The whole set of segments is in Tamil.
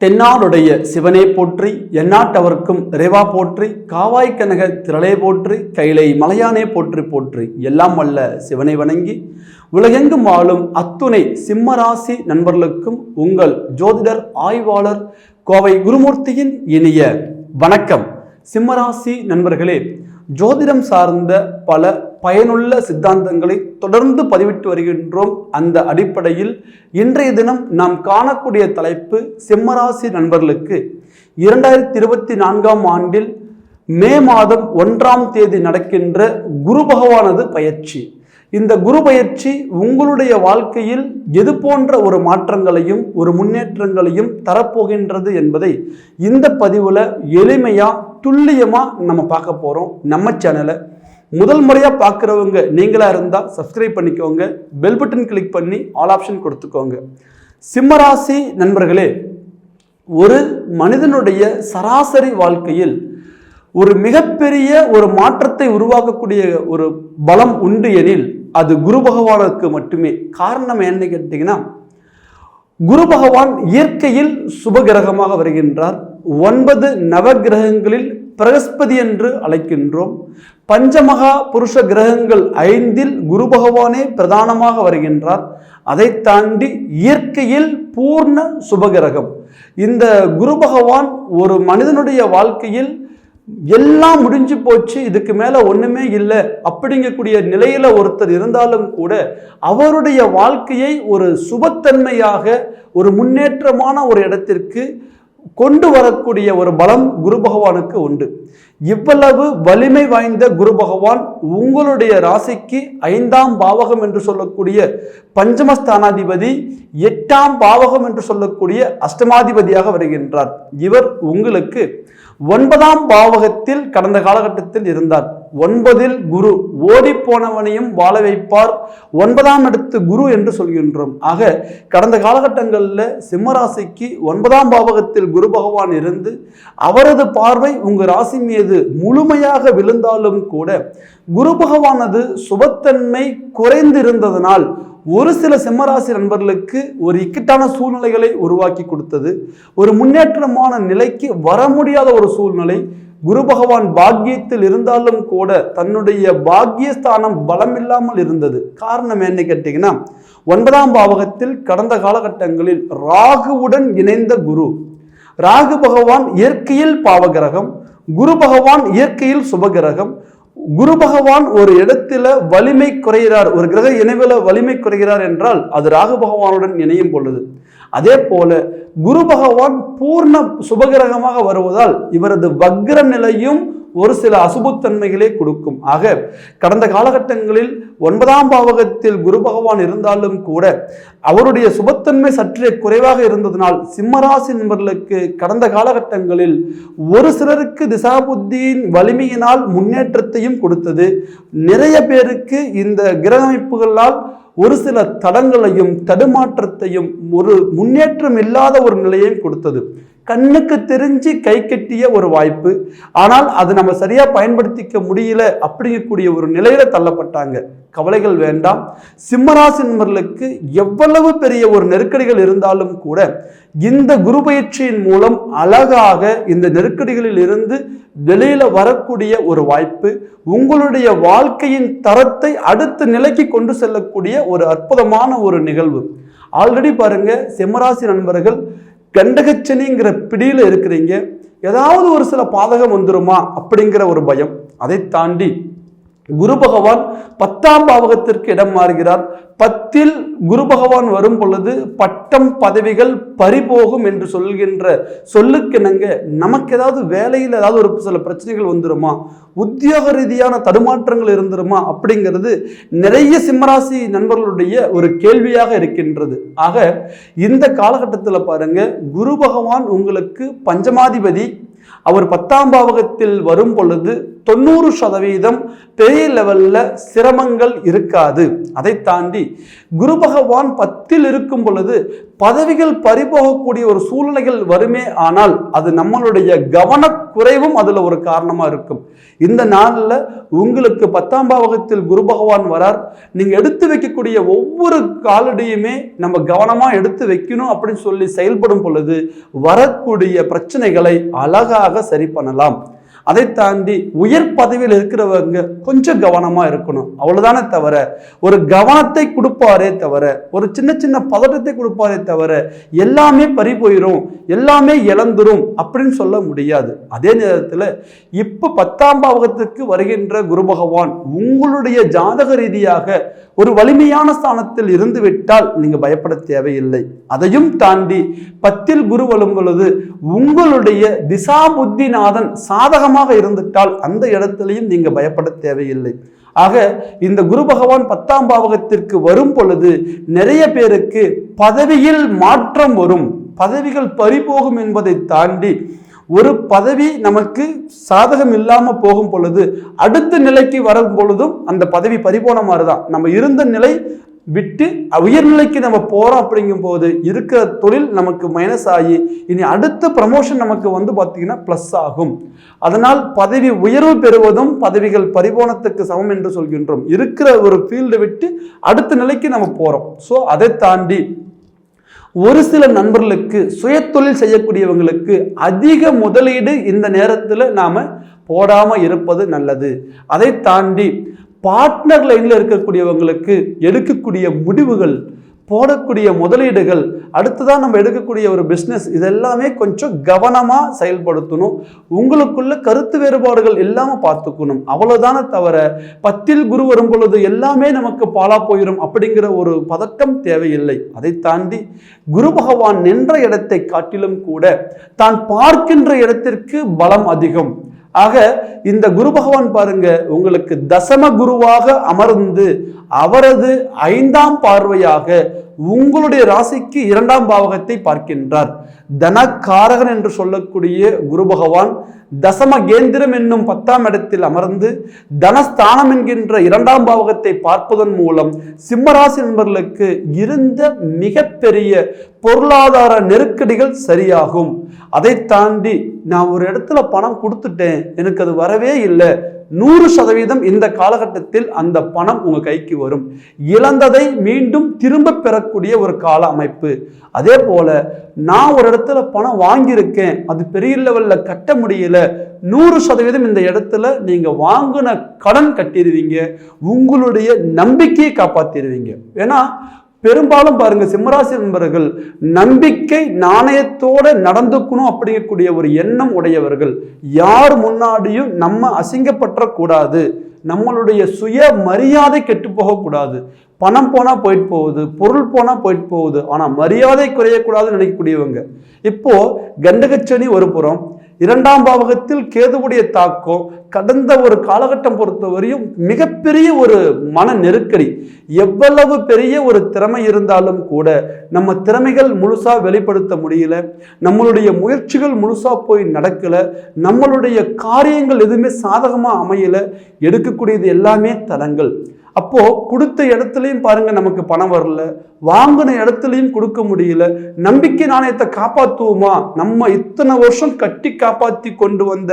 தென்னாடுடைய சிவனே போற்றி எந்நாட்டவர்க்கும் இறைவா போற்றி காவாய் கனக திரளே போற்றி கைலை மலையானே போற்றி போற்றி எல்லாம் வல்ல சிவனை வணங்கி உலகெங்கும் வாழும் அத்துணை சிம்மராசி நண்பர்களுக்கும் உங்கள் ஜோதிடர் ஆய்வாளர் கோவை குருமூர்த்தியின் இனிய வணக்கம். சிம்மராசி நண்பர்களே ஜோதிடம் சார்ந்த பல பயனுள்ள சித்தாந்தங்களை தொடர்ந்து பதிவிட்டு வருகின்றோம். அந்த அடிப்படையில் இன்றைய தினம் நாம் காணக்கூடிய தலைப்பு சிம்மராசி நண்பர்களுக்கு. இரண்டாயிரத்தி இருபத்தி நான்காம் ஆண்டில் மே மாதம் ஒன்றாம் தேதி நடக்கின்ற குரு பகவானது பயிற்சி. இந்த குரு பயிற்சி உங்களுடைய வாழ்க்கையில் எது போன்ற ஒரு மாற்றங்களையும் ஒரு முன்னேற்றங்களையும் தரப்போகின்றது என்பதை இந்த பதிவில் எளிமையாக துல்லியமாக நம்ம பார்க்க போகிறோம் நம்ம சேனலை முதல் முறையாக பார்க்குறவங்க நீங்களாக இருந்தால் சப்ஸ்கிரைப் பண்ணிக்கோங்க. பெல் பட்டன் கிளிக் பண்ணி ஆல் ஆப்ஷன் கொடுத்துக்கோங்க. சிம்மராசி நண்பர்களே ஒரு மனிதனுடைய சராசரி வாழ்க்கையில் ஒரு மிகப்பெரிய ஒரு மாற்றத்தை உருவாக்கக்கூடிய ஒரு பலம் உண்டு எனில் அது குரு பகவானுக்கு மட்டுமே. காரணம் என்னன்னு கேட்டிங்கன்னா குரு பகவான் இயற்கையில் சுபகிரகமாக வருகின்றார். ஒன்பது நவகிரகங்களில் பிரகஸ்பதி என்று அழைக்கின்றோம். பஞ்சமகா புருஷ கிரகங்கள் ஐந்தில் குரு பகவானே பிரதானமாக வருகின்றார். அதை தாண்டி இயற்கையில் பூர்ண சுபகிரகம். இந்த குரு பகவான் ஒரு மனிதனுடைய வாழ்க்கையில் எல்லாம் முடிஞ்சு போச்சு இதுக்கு மேலே ஒன்றுமே இல்லை அப்படிங்கக்கூடிய நிலையில் ஒருத்தர் இருந்தாலும் கூட அவருடைய வாழ்க்கையை ஒரு சுபத்தன்மையாக ஒரு முன்னேற்றமான ஒரு இடத்திற்கு கொண்டு வரக்கூடிய ஒரு பலம் குரு பகவானுக்கு உண்டு. இவ்வளவு வலிமை வாய்ந்த குரு பகவான் உங்களுடைய ராசிக்கு ஐந்தாம் பாவகம் என்று சொல்லக்கூடிய பஞ்சமஸ்தானாதிபதி எட்டாம் பாவகம் என்று சொல்லக்கூடிய அஷ்டமாதிபதியாக வருகின்றார். இவர் உங்களுக்கு ஒன்பதாம் பாவகத்தில் கடந்த காலகட்டத்தில் இருந்தார். ஒன்பதில் குரு. ஓடி போனவனையும் வாழ வைப்பார். ஒன்பதாம் இடத்து குரு என்று சொல்கின்றோம். ஆக கடந்த காலகட்டங்களில் சிம்மராசிக்கு ஒன்பதாம் பாவகத்தில் குரு பகவான் இருந்து அவரது பார்வை உங்கள் ராசி மீது முழுமையாக விழுந்தாலும் கூட குரு பகவானது சுபத்தன்மை குறைந்திருந்ததனால் ஒரு சில சிம்மராசி நண்பர்களுக்கு ஒரு இக்கட்டான சூழ்நிலைகளை உருவாக்கி கொடுத்தது. ஒரு முன்னேற்றமான நிலைக்கு வர முடியாத ஒரு சூழ்நிலை. குரு பகவான் பாக்கியத்தில் இருந்தாலும் கூட தன்னுடைய பாக்கியஸ்தானம் பலமில்லாமல் இருந்தது. காரணம் என்ன கேட்டீங்கன்னா ஒன்பதாம் பாவகத்தில் கடந்த காலகட்டங்களில் ராகுவுடன் இணைந்த குரு. ராகு பகவான் இயற்கையில் பாவகிரகம். குரு பகவான் இயற்கையில் சுபகிரகம். குரு பகவான் ஒரு இடத்துல வலிமை குறைகிறார் ஒரு கிரக இணைவில் வலிமை குறைகிறார் என்றால் அது ராகு பகவானுடன் இணையும் பொழுது. அதே போல குரு பகவான் பூர்ண சுபகிரகமாக வருவதால் இவரது வக்ர நிலையும் ஒரு சில அசுபத்தன்மைகளே கொடுக்கும். ஆக கடந்த காலகட்டங்களில் ஒன்பதாம் பாவகத்தில் குரு பகவான் இருந்தாலும் கூட அவருடைய சுபத்தன்மை சற்றே குறைவாக இருந்ததனால் சிம்மராசி நண்பர்களுக்கு கடந்த காலகட்டங்களில் ஒரு சிலருக்கு திசாபுத்தியின் வலிமையினால் முன்னேற்றத்தையும் கொடுத்தது. நிறைய பேருக்கு இந்த கிரக அமைப்புகளால் ஒரு சில தடங்களையும் தடுமாற்றத்தையும் ஒரு முன்னேற்றம் இல்லாத ஒரு நிலையையும் கொடுத்தது. கண்ணுக்கு தெரிஞ்சு கை கட்டிய ஒரு வாய்ப்பு. ஆனால் அது நம்ம சரியாக பயன்படுத்திக்க முடியல அப்படிங்கக்கூடிய ஒரு நிலையில தள்ளப்பட்டாங்க. கவலைகள் வேண்டாம். சிம்மராசின்மர்களுக்கு எவ்வளவு பெரிய ஒரு நெருக்கடிகள் இருந்தாலும் கூட இந்த குரு பயிற்சியின் மூலம் அழகாக இந்த நெருக்கடிகளில் இருந்து வெளியில வரக்கூடிய ஒரு வாய்ப்பு உங்களுடைய வாழ்க்கையின் தரத்தை அடுத்த நிலைக்கு கொண்டு செல்லக்கூடிய ஒரு அற்புதமான ஒரு நிகழ்வு. ஆல்ரெடி பாருங்க சிம்மராசி நண்பர்கள் கண்டகச்சனிங்கிற பிடியில் இருக்கிறீங்க. ஏதாவது ஒரு சில பாதகம் வந்துருமா? அப்படிங்கிற ஒரு பயம். அதை தாண்டி குரு பகவான் பத்தாம் பாவகத்திற்கு இடம் மாறுகிறார். பத்தில் குரு பகவான் வரும் பொழுது பட்டம் பதவிகள் பறிபோகும் என்று சொல்கின்ற சொல்லுக்கிணங்க நமக்கு ஏதாவது வேலையில் ஏதாவது ஒரு சில பிரச்சனைகள் வந்துருமா? உத்தியோக ரீதியான தடுமாற்றங்கள் இருந்துருமா? அப்படிங்கிறது நிறைய சிம்மராசி நண்பர்களுடைய ஒரு கேள்வியாக இருக்கின்றது. ஆக இந்த காலகட்டத்தில் பாருங்க குரு பகவான் உங்களுக்கு பஞ்சமாதிபதி அவர் பத்தாம் பாவகத்தில் வரும் பொழுது தொண்ணூறு சதவீதம் பெரிய லெவல்ல சிரமங்கள் இருக்காது. அதை தாண்டி குரு பகவான் பத்தில் இருக்கும் பொழுது பதவிகள் பறிபோகக்கூடிய ஒரு சூழ்நிலைகள் வருமே ஆனால் அது நம்மளுடைய கவனக்குறைவும் அதில் ஒரு காரணமாக இருக்கும். இந்த நாளில் உங்களுக்கு பத்தாம் பாவகத்தில் குரு பகவான் வரார். நீங்கள் எடுத்து வைக்கக்கூடிய ஒவ்வொரு காலடியுமே நம்ம கவனமாக எடுத்து வைக்கணும் அப்படின்னு சொல்லி செயல்படும் பொழுது வரக்கூடிய பிரச்சனைகளை அழகாக சரி பண்ணலாம். அதை தாண்டி உயர் பதவியில் இருக்கிறவங்க கொஞ்சம் கவனமா இருக்கணும். அவ்வளவுதானே தவிர ஒரு கவனத்தை கொடுப்பாரே தவிர ஒரு சின்ன சின்ன பதட்டத்தை கொடுப்பாரே தவிர எல்லாமே பறி போயிடும் எல்லாமே இழந்துரும் அப்படின்னு சொல்ல முடியாது. அதே நேரத்தில் இப்போ பத்தாம் பாவகத்துக்கு வருகின்ற குரு பகவான் உங்களுடைய ஜாதக ரீதியாக ஒரு வலிமையான ஸ்தானத்தில் இருந்து விட்டால் நீங்க பயப்பட தேவையில்லை. அதையும் தாண்டி பத்தில் குரு வரும் பொழுது உங்களுடைய திசா புத்திநாதன் சாதகமாக இருந்துட்டால் அந்த இடத்துலையும் நீங்க பயப்பட தேவையில்லை. ஆக இந்த குரு பகவான் பத்தாம் பாவகத்திற்கு வரும் பொழுது நிறைய பேருக்கு பதவியில் மாற்றம் வரும். பதவிகள் பறிபோகும் என்பதை தாண்டி ஒரு பதவி நமக்கு சாதகம் இல்லாமல் போகும் பொழுது அடுத்த நிலைக்கு வரும் பொழுதும் அந்த பதவி பறிபோன மாதிரி தான் நம்ம இருந்த நிலை விட்டு உயர்நிலைக்கு நம்ம போறோம் அப்படிங்கும் போது இருக்கிற தொழில் நமக்கு மைனஸ் ஆகி இனி அடுத்த ப்ரமோஷன் நமக்கு வந்து பார்த்தீங்கன்னா ப்ளஸ் ஆகும். அதனால் பதவி உயர்வு பெறுவதும் பதவிகள் பரிபோணத்துக்கு சமம் என்று சொல்கின்றோம். இருக்கிற ஒரு ஃபீல்டை விட்டு அடுத்த நிலைக்கு நம்ம போறோம். ஸோ அதை தாண்டி ஒரு சில நண்பர்களுக்கு சுயத்தொழில் செய்யக்கூடியவங்களுக்கு அதிக முதலீடு இந்த நேரத்தில் நாம் போடாமல் இருப்பது நல்லது. அதை தாண்டி பார்ட்னர் லைனில் இருக்கக்கூடியவங்களுக்கு எடுக்கக்கூடிய முடிவுகள் போடக்கூடிய முதலீடுகள் அடுத்ததாக நம்ம எடுக்கக்கூடிய ஒரு பிஸ்னஸ் இதெல்லாமே கொஞ்சம் கவனமாக செயல்படுத்தணும். உங்களுக்குள்ள கருத்து வேறுபாடுகள் இல்லாமல் பார்த்துக்கணும். அவ்வளோதானே தவிர பத்தில் குரு வரும் பொழுது எல்லாமே நமக்கு பாலா போயிடும் அப்படிங்கிற ஒரு பதட்டம் தேவையில்லை. அதை தாண்டி குரு பகவான் நின்ற இடத்தை காட்டிலும் கூட தான் பார்க்கின்ற இடத்திற்கு பலம் அதிகம். ஆக இந்த குரு பகவான் பாருங்க உங்களுக்கு தசம குருவாக அமர்ந்து அவரது ஐந்தாம் பார்வையாக உங்களுடைய ராசிக்கு இரண்டாம் பாவகத்தை பார்க்கின்றார். தனக்காரகன் என்று சொல்லக்கூடிய குரு பகவான் தசம கேந்திரம் என்னும் பத்தாம் இடத்தில் அமர்ந்து தனஸ்தானம் என்கின்ற இரண்டாம் பாவகத்தை பார்ப்பதன் மூலம் சிம்மராசி நண்பர்களுக்கு இருந்த மிகப்பெரிய பொருளாதார நெருக்கடிகள் சரியாகும். அதை தாண்டி நான் ஒரு இடத்துல பணம் கொடுத்துட்டேன். எனக்கு அது வரவே இல்லை. நூறு சதவீதம் இந்த காலகட்டத்தில் அந்த பணம் உங்கள் கைக்கு வரும். இழந்ததை மீண்டும் திரும்ப பெறக்கூடிய ஒரு கால அமைப்பு. அதே போல நான் ஒரு இடத்துல பணம் வாங்கியிருக்கேன் அது பெரிய லெவலில் கட்ட முடியல நூறு சதவீதம் இந்த இடத்துல நீங்கள் வாங்கின கடன் கட்டிடுவீங்க உங்களுடைய நம்பிக்கையை காப்பாற்றிடுவீங்க ஏன்னா பெரும்பாலும் பாருங்க சிம்மராசி நண்பர்கள் நம்பிக்கை நாணயத்தோட நடந்துக்கணும் அப்படிங்கக்கூடிய ஒரு எண்ணம் உடையவர்கள். யார் முன்னாடியும் நம்ம அசிங்கப்பற்றக்கூடாது. நம்மளுடைய சுய மரியாதை கெட்டு போகக்கூடாது. பணம் போனால் போயிட்டு போகுது பொருள் போனால் போயிட்டு போகுது ஆனால் மரியாதை குறையக்கூடாதுன்னு நினைக்கக்கூடியவங்க. இப்போ கண்டகச்சனி ஒரு புறம் இரண்டாம் பாவகத்தில் கேதுவுடைய தாக்கம் கடந்த ஒரு காலகட்டம் பொறுத்தவரையும் மிகப்பெரிய ஒரு மன நெருக்கடி. எவ்வளவு பெரிய ஒரு திறமை இருந்தாலும் கூட நம்ம திறமைகள் முழுசா வெளிப்படுத்த முடியல. நம்மளுடைய முயற்சிகள் முழுசா போய் நடக்கல. நம்மளுடைய காரியங்கள் எதுவுமே சாதகமா அமையல. எடுக்கக்கூடியது எல்லாமே தடங்கள். அப்போ கொடுத்த இடத்துலையும் பாருங்க நமக்கு பணம் வரல. வாங்கின இடத்துலையும் கொடுக்க முடியல. நம்பிக்கை நாணயத்தை காப்பாற்றுவோமா நம்ம இத்தனை வருஷம் கட்டி காப்பாற்றி கொண்டு வந்த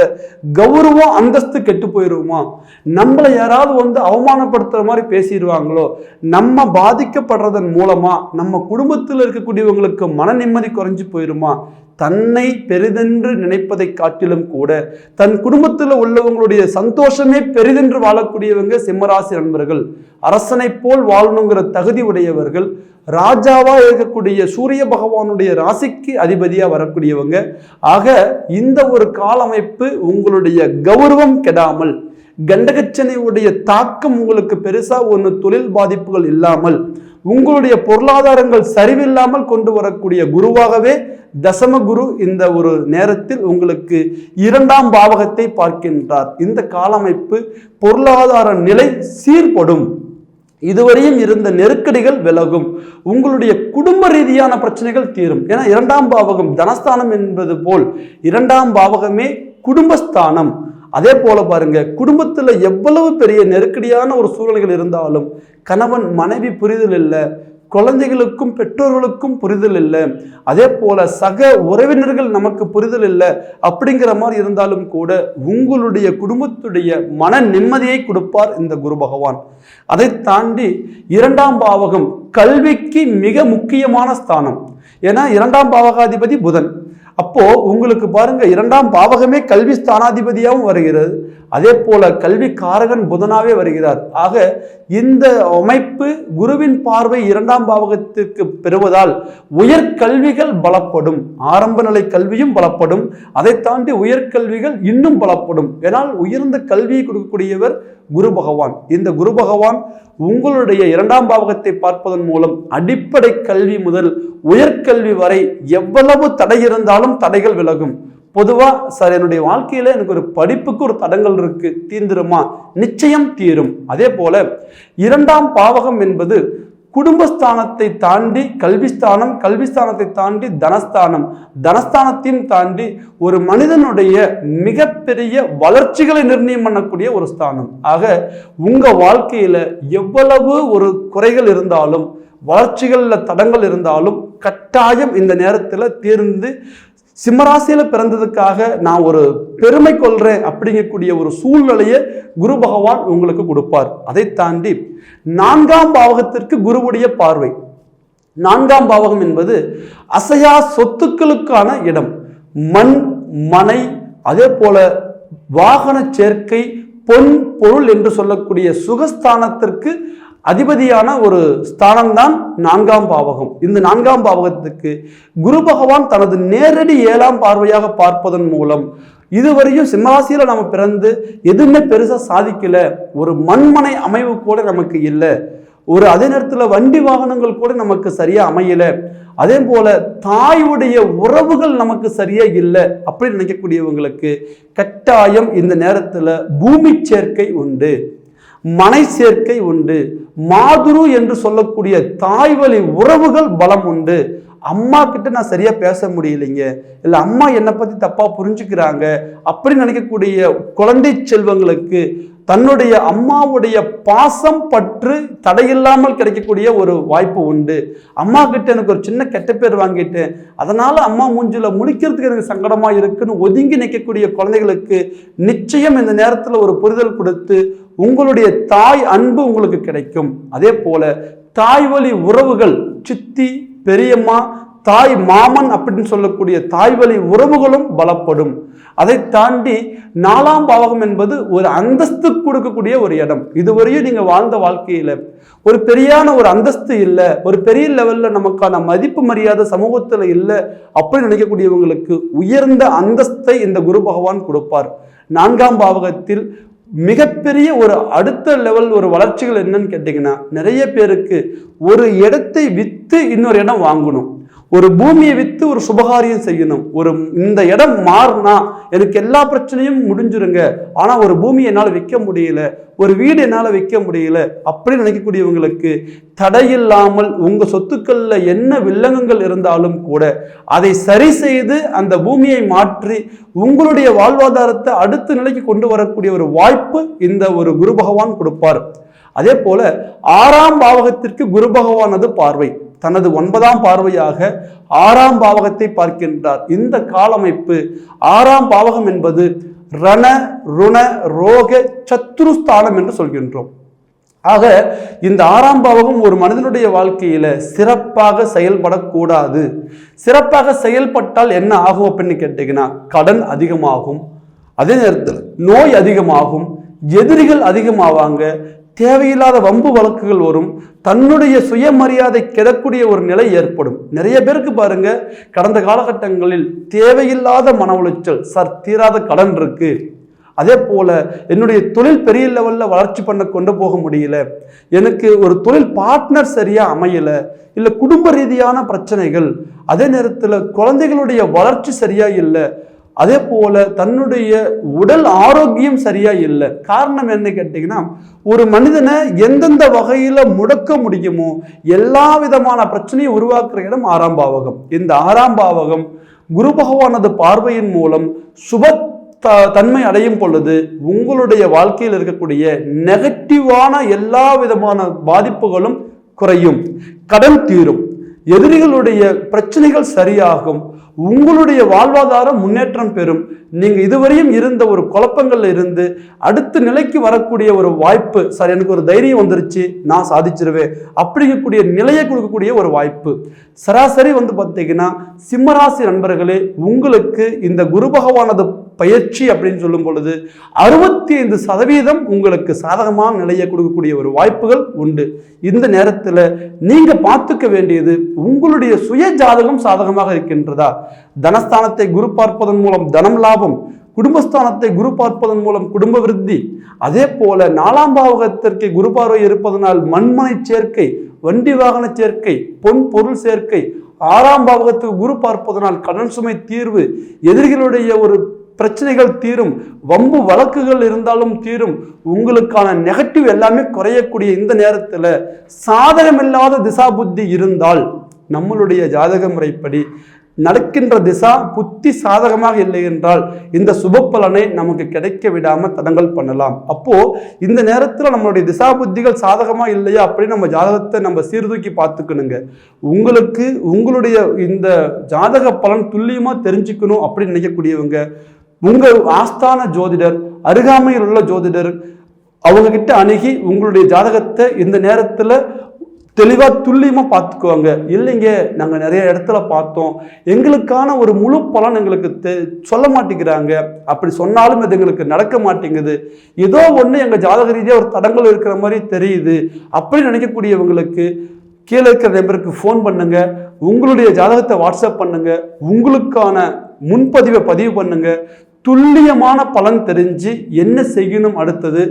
கௌரவம் அந்தஸ்து கெட்டு போயிடுவோமா நம்மளை யாராவது வந்து அவமானப்படுத்துற மாதிரி பேசிடுவாங்களோ? நம்ம பாதிக்கப்படுறதன் மூலமா நம்ம குடும்பத்தில் இருக்கக்கூடியவங்களுக்கு மன நிம்மதி குறைஞ்சு போயிருமா? தன்னை பெரிதென்று நினைப்பதை காட்டிலும் கூட தன் குடும்பத்தில் உள்ளவங்களுடைய சந்தோஷமே பெரிதென்று வாழக்கூடியவங்க சிம்மராசி நண்பர்கள் அரசனை போல் வாழணுங்கிற தகுதி உடையவர்கள் ராஜாவா இருக்கக்கூடிய சூரிய பகவானுடைய ராசிக்கு அதிபதியா வரக்கூடியவங்க. ஆக இந்த ஒரு காலமைப்பு உங்களுடைய கௌரவம் கெடாமல் கண்டகச்சனையுடைய தாக்கம் உங்களுக்கு பெருசா ஒன்று தொழில் பாதிப்புகள் இல்லாமல் உங்களுடைய பொருளாதாரங்கள் சரிவில்லாமல் கொண்டு வரக்கூடிய குருவாகவே தசம குரு இந்த ஒரு நேரத்தில் உங்களுக்கு இரண்டாம் பாவகத்தை பார்க்கின்றார். இந்த காலமைப்பு பொருளாதார நிலை சீர்படும். இதுவரையும் இருந்த நெருக்கடிகள் விலகும். உங்களுடைய குடும்ப ரீதியான பிரச்சனைகள் தீரும். ஏன்னா இரண்டாம் பாவகம் தனஸ்தானம் என்பது போல் இரண்டாம் பாவகமே குடும்பஸ்தானம். அதே போல பாருங்க குடும்பத்தில் எவ்வளவு பெரிய நெருக்கடியான ஒரு சூழ்நிலைகள் இருந்தாலும் கணவன் மனைவி புரிதல் இல்லை குழந்தைகளுக்கும் பெற்றோர்களுக்கும் புரிதல் இல்லை அதே போல சக உறவினர்கள் நமக்கு புரிதல் இல்லை அப்படிங்கிற மாதிரி இருந்தாலும் கூட உங்களுடைய குடும்பத்துடைய மன நிம்மதியை கொடுப்பார் இந்த குரு பகவான். அதை தாண்டி இரண்டாம் பாவகம் கல்விக்கு மிக முக்கியமான ஸ்தானம். ஏன்னா இரண்டாம் பாவகாதிபதி புதன். அப்போ உங்களுக்கு பாருங்க இரண்டாம் பாவகமே கல்வி ஸ்தானாதிபதியாகவும் வருகிறது. அதே போல கல்வி காரகன் புதனாவே வருகிறார். ஆக இந்த அமைப்பு குருவின் பார்வை இரண்டாம் பாவகத்திற்கு பெறுவதால் உயர்கல்விகள் பலப்படும். ஆரம்ப நிலை கல்வியும் பலப்படும். அதை தாண்டி உயர்கல்விகள் இன்னும் பலப்படும். ஏனால் உயர்ந்த கல்வியை கொடுக்கக்கூடியவர் குரு பகவான். இந்த குரு பகவான் உங்களுடைய இரண்டாம் பாவகத்தை பார்ப்பதன் மூலம் அடிப்படை கல்வி முதல் உயர்கல்வி வரை எவ்வளவு தடை இருந்தாலும் தடைகள் விலகும். பொதுவா சார் என்னுடைய வாழ்க்கையில எனக்கு ஒரு படிப்புக்கு ஒரு தடங்கள் இருக்கு. தீர்ந்துருமா? நிச்சயம் தீரும். அதே போல இரண்டாம் பாவகம் என்பது குடும்பஸ்தானத்தை தாண்டி கல்விஸ்தானம் கல்விஸ்தானத்தை தாண்டி தனஸ்தானம். தனஸ்தானத்தையும் தாண்டி ஒரு மனிதனுடைய மிகப்பெரிய வளர்ச்சிகளை நிர்ணயம் பண்ணக்கூடிய ஒரு ஸ்தானம். ஆக உங்க வாழ்க்கையில எவ்வளவு ஒரு குறைகள் இருந்தாலும் வளர்ச்சிகளில் தடங்கள் இருந்தாலும் கட்டாயம் இந்த நேரத்தில் தீர்ந்து சிம்மராசியில பிறந்ததுக்காக நான் ஒரு பெருமை கொள்றேன் அப்படிங்கக்கூடிய ஒரு சூழ்நிலையை குரு பகவான் உங்களுக்கு கொடுப்பார். அதை தாண்டி நான்காம் பாவகத்திற்கு குருவுடைய பார்வை. நான்காம் பாவகம் என்பது அசையா சொத்துக்களுக்கான இடம். மண் மனை அதே போல வாகன சேர்க்கை பொன் பொருள் என்று சொல்லக்கூடிய சுகஸ்தானத்திற்கு அதிபதியான ஒரு ஸ்தானம்தான் நான்காம் பாவகம். இந்த நான்காம் பாவகத்துக்கு குரு பகவான் தனது நேரடி ஏழாம் பார்வையாக பார்ப்பதன் மூலம் இதுவரையும் சிம்மராசியில் நம்ம பிறந்து எதுவுமே பெருசாக சாதிக்கல. ஒரு மண்மனை அமைவு கூட நமக்கு இல்லை. ஒரு அதே நேரத்தில் வண்டி வாகனங்கள் கூட நமக்கு சரியாக அமையல. அதே போல தாயுடைய உறவுகள் நமக்கு சரியாக இல்லை அப்படின்னு நினைக்கக்கூடியவங்களுக்கு கட்டாயம் இந்த நேரத்தில் பூமி சேர்க்கை உண்டு. மனை சேர்க்கை உண்டு. மாதுரு என்று சொல்லக்கூடிய தாய் வழி உறவுகள் பலம் உண்டு. அம்மா கிட்ட நான் சரியா பேச முடியலைங்க. இல்லை அம்மா என்னை பத்தி தப்பா புரிஞ்சுக்கிறாங்க. அப்படின்னு நினைக்கக்கூடிய குழந்தை செல்வங்களுக்கு தன்னுடைய அம்மாவுடைய பாசம் பற்று தடையில்லாமல் கிடைக்கக்கூடிய ஒரு வாய்ப்பு உண்டு. அம்மா கிட்ட எனக்கு ஒரு சின்ன கெட்ட பேர் வாங்கிட்டேன். அதனால அம்மா மூஞ்சில முடிக்கிறதுக்கு எனக்கு சங்கடமா இருக்குன்னு ஒதுங்கி நிற்கக்கூடிய குழந்தைகளுக்கு நிச்சயம் இந்த நேரத்தில் ஒரு புரிதல் கொடுத்து உங்களுடைய தாய் அன்பு உங்களுக்கு கிடைக்கும். அதே போல தாய் வழி உறவுகள் சித்தி பெரியம்மா தாய் மாமன் அப்படின்னு சொல்லக்கூடிய தாய் வழி உறவுகளும் பலப்படும். அதை தாண்டி நாலாம் பாவகம் என்பது ஒரு அந்தஸ்து கொடுக்கக்கூடிய ஒரு இடம். இதுவரையும் நீங்க வாழ்ந்த வாழ்க்கையில ஒரு பெரியான ஒரு அந்தஸ்து இல்லை ஒரு பெரிய லெவல்ல நமக்கான மதிப்பு மரியாதை சமூகத்துல இல்லை அப்படின்னு நினைக்கக்கூடியவங்களுக்கு உயர்ந்த அந்தஸ்தை இந்த குரு பகவான் கொடுப்பார். நான்காம் பாவகத்தில் மிகப்பெரிய ஒரு அடுத்த லெவல் ஒரு வளர்ச்சிகள் என்னன்னு கேட்டிங்கன்னா நிறைய பேருக்கு ஒரு இடத்தை விற்று இன்னொரு இடம் வாங்கணும். ஒரு பூமியை விற்று ஒரு சுபகாரியம் செய்யணும். ஒரு இந்த இடம் மாறினா எனக்கு எல்லா பிரச்சனையும் முடிஞ்சிருங்க. ஆனால் ஒரு பூமியை என்னால் விற்க முடியல ஒரு வீடு என்னால் விற்க முடியல அப்படின்னு நினைக்கக்கூடியவங்களுக்கு தடையில்லாமல் உங்கள் சொத்துக்களில் என்ன வில்லங்கங்கள் இருந்தாலும் கூட அதை சரி செய்து அந்த பூமியை மாற்றி உங்களுடைய வாழ்வாதாரத்தை அடுத்த நிலைக்கு கொண்டு வரக்கூடிய ஒரு வாய்ப்பு இந்த ஒரு குரு பகவான் கொடுப்பார். அதே போல ஆறாம் பாவகத்திற்கு குரு பகவானது பார்வை. தனது ஒன்பதாம் பார்வையாக ஆறாம் பாவகத்தை பார்க்கின்றார். இந்த காலமைப்பு ஆறாம் பாவகம் என்பது ரண ருண ரோக சத்ருஸ்தானம் என்று சொல்கின்றோம். ஆக இந்த ஆறாம் பாவகம் ஒரு மனிதனுடைய வாழ்க்கையில சிறப்பாக செயல்படக்கூடாது. சிறப்பாக செயல்பட்டால் என்ன ஆகும் அப்படின்னு கேட்டீங்கன்னா கடன் அதிகமாகும். அதே நேரத்தில் நோய் அதிகமாகும். எதிரிகள் அதிகமாவாங்க. தேவையில்லாத வம்பு வழக்குகள் வரும். தன்னுடைய சுயமரியாதை கிடக்கூடிய ஒரு நிலை ஏற்படும். நிறைய பேருக்கு பாருங்க கடந்த காலகட்டங்களில் தேவையில்லாத மன உளைச்சல் சார் தீராத கடன் இருக்கு. அதே போல என்னுடைய தொழில் பெரிய லெவலில் வளர்ச்சி பண்ண கொண்டு போக முடியல. எனக்கு ஒரு தொழில் பார்ட்னர் சரியாக அமையல இல்லை குடும்ப ரீதியான பிரச்சனைகள் அதே நேரத்தில் குழந்தைகளுடைய வளர்ச்சி சரியாக இல்லை அதே போல தன்னுடைய உடல் ஆரோக்கியம் சரியா இல்லை. காரணம் என்ன கேட்டீங்கன்னா ஒரு மனிதனை எந்தெந்த வகையில முடக்க முடியுமோ எல்லா விதமான பிரச்சனையும் உருவாக்குற இடம் ஆறாம் பாவகம். இந்த ஆறாம் பாவகம் குரு பகவானது பார்வையின் மூலம் சுப த- தன்மை அடையும் பொழுது உங்களுடைய வாழ்க்கையில் இருக்கக்கூடிய நெகட்டிவான எல்லா விதமான பாதிப்புகளும் குறையும் கடன் தீரும் எதிரிகளுடைய பிரச்சனைகள் சரியாகும் உங்களுடைய வாழ்வாதாரம் முன்னேற்றம் பெறும். நீங்கள் இதுவரையும் இருந்த ஒரு குழப்பங்கள்ல இருந்து அடுத்த நிலைக்கு வரக்கூடிய ஒரு வாய்ப்பு சார் எனக்கு ஒரு தைரியம் வந்துருச்சு நான் சாதிச்சிருவேன் அப்படிங்கக்கூடிய நிலையை கொடுக்கக்கூடிய ஒரு வாய்ப்பு. சராசரி வந்து பார்த்தீங்கன்னா சிம்மராசி நண்பர்களே உங்களுக்கு இந்த குரு பகவானது பயிற்சி அப்படின்னு சொல்லும் பொழுது அறுபத்தி ஐந்து சதவீதம் உங்களுக்கு சாதகமான நிலையை கொடுக்கக்கூடிய ஒரு வாய்ப்புகள் உண்டு. இந்த நேரத்தில் நீங்கள் பார்த்துக்க வேண்டியது உங்களுடைய சுய ஜாதகம் சாதகமாக இருக்கின்றதா? தனஸ்தானத்தை குரு பார்ப்பதன் மூலம் தனம் லாபம் குடும்பஸ்தானத்தை குரு பார்ப்பதன் மூலம் குடும்ப விருத்தி. அதே போல நாலாம் பாவகத்திற்கு குரு பார்வை இருப்பதனால் மண்மனை சேர்க்கை வண்டி வாகன சேர்க்கை பொன் பொருள் சேர்க்கை ஆறாம் பாவகத்துக்கு குரு பார்ப்பதனால் கடன் சுமை தீர்வு எதிரிகளுடைய ஒரு பிரச்சனைகள் தீரும் வம்பு வழக்குகள் இருந்தாலும் தீரும் உங்களுக்கான நெகட்டிவ் எல்லாமே குறையக்கூடிய இந்த நேரத்தில் சாதகமில்லாத திசா புத்தி இருந்தால் நம்மளுடைய ஜாதக முறைப்படி நடக்கின்ற திசா புத்தி சாதகமாக இல்லை என்றால் இந்த சுப பலனை நமக்கு கிடைக்க விடாம தடங்கள் பண்ணலாம். அப்போ இந்த நேரத்தில் நம்மளுடைய திசா புத்திகள் சாதகமா இல்லையா அப்படின்னு நம்ம ஜாதகத்தை நம்ம சீர்தூக்கி பார்த்துக்கணுங்க. உங்களுக்கு உங்களுடைய இந்த ஜாதக பலன் துல்லியமா தெரிஞ்சுக்கணும் அப்படின்னு நினைக்கக்கூடியவங்க உங்கள் ஆஸ்தான ஜோதிடர் அருகாமையில் உள்ள ஜோதிடர் அவங்க கிட்ட அணுகி உங்களுடைய ஜாதகத்தை இந்த நேரத்தில் தெளிவாக துல்லியமாக பார்த்துக்குவாங்க. இல்லைங்க நாங்கள் நிறைய இடத்துல பார்த்தோம். எங்களுக்கான ஒரு முழு பலன் எங்களுக்கு தெ சொல்ல மாட்டேங்கிறாங்க. அப்படி சொன்னாலும் அது எங்களுக்கு நடக்க மாட்டேங்குது. ஏதோ ஒன்று எங்கள் ஜாதக ரீதியாக ஒரு தடங்கள் இருக்கிற மாதிரி தெரியுது. அப்படி நினைக்கக்கூடியவங்களுக்கு கீழே இருக்கிற நம்பருக்கு ஃபோன் பண்ணுங்க. உங்களுடைய ஜாதகத்தை வாட்ஸ்அப் பண்ணுங்க. உங்களுக்கான முன்பதிவை பதிவு பண்ணுங்க. துல்லியமான பலன் தெரிஞ்சு என்ன செய்யணும் அடுத்தது?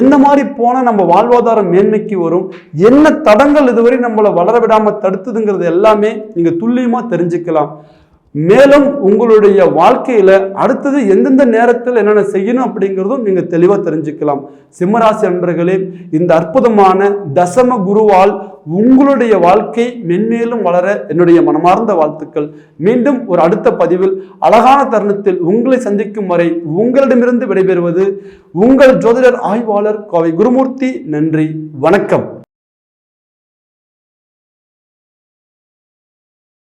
என்ன மாதிரி போனால் நம்ம வாழ்வாதாரம் மேன்மைக்கு வரும்? என்ன தடங்கள் இதுவரை நம்மளை வளர விடாமல் தடுத்ததுங்கிறது எல்லாமே நீங்கள் துல்லியமாக தெரிஞ்சுக்கலாம். மேலும் உங்களுடைய வாழ்க்கையில் அடுத்தது எந்தெந்த நேரத்தில் என்னென்ன செய்யணும் அப்படிங்கிறதும் நீங்கள் தெளிவாக தெரிஞ்சுக்கலாம். சிம்மராசி அன்பர்களே இந்த அற்புதமான தசம குருவால் உங்களுடைய வாழ்க்கை மென்மேலும் வளர என்னுடைய மனமார்ந்த வாழ்த்துக்கள். மீண்டும் ஒரு அடுத்த பதிவில் அழகான தருணத்தில் உங்களை சந்திக்கும் வரை உங்களிடமிருந்து விடைபெறுவது உங்கள் ஜோதிடர் ஆய்வாளர் கோவை குருமூர்த்தி. நன்றி வணக்கம்.